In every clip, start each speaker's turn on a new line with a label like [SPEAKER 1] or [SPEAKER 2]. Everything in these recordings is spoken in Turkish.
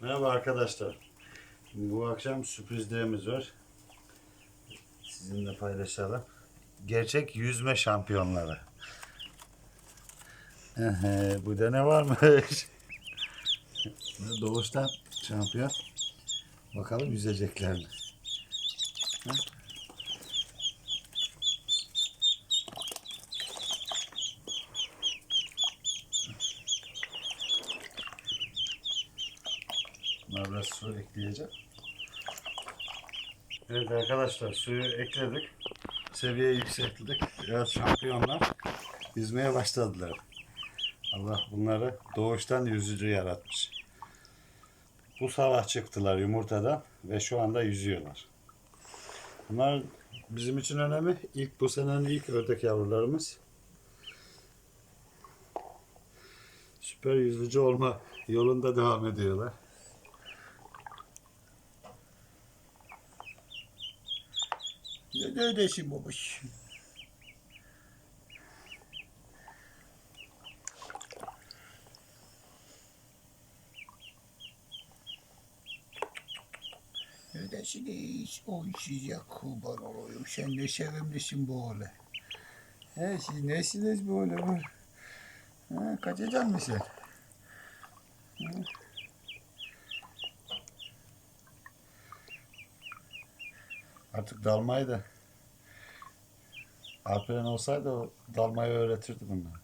[SPEAKER 1] Merhaba arkadaşlar. Bu akşam sürprizlerimiz var. Sizinle paylaşalım. Gerçek yüzme şampiyonları. Bu da ne varmış? Doğuştan şampiyon. Bakalım yüzecekler mi? Buna biraz su ekleyeceğim. Evet arkadaşlar suyu ekledik. Seviyeyi yükselttik. Biraz şampiyonlar yüzmeye başladılar. Allah bunları doğuştan yüzücü yaratmış. Bu sabah çıktılar yumurtadan ve şu anda yüzüyorlar. Bunlar bizim için önemli. İlk bu senenin ilk ördek yavrularımız. Süper yüzücü olma yolunda devam ediyorlar.
[SPEAKER 2] Ne de ödeşim babuş. Ödesiniz o size kurban olayım. Sen ne sevimlisin böyle. He siz nesiniz bu? Ha, kaçacaksın mı
[SPEAKER 1] Artık dalmayı da Alperen olsaydı o dalmayı öğretirdi bunlar.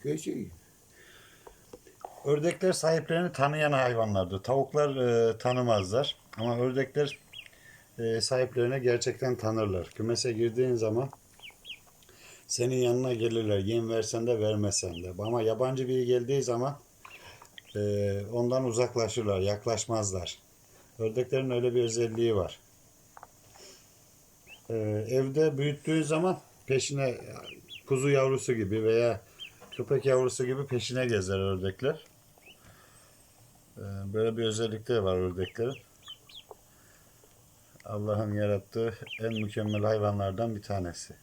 [SPEAKER 2] Köşeyi.
[SPEAKER 1] Ördekler sahiplerini tanıyan hayvanlardır. Tavuklar e, tanımazlar. Ama ördekler e, sahiplerini gerçekten tanırlar. Kümese girdiğin zaman senin yanına gelirler. Yem versen de vermesen de. Ama yabancı biri geldiği zaman e, ondan uzaklaşırlar. Yaklaşmazlar. Ördeklerin öyle bir özelliği var. E, evde büyüttüğün zaman peşine kuzu yavrusu gibi veya köpek yavrusu gibi peşine gezer ördekler. Ee, Böyle bir özellikleri var ördeklerin. Allah'ın yarattığı en mükemmel hayvanlardan bir tanesi.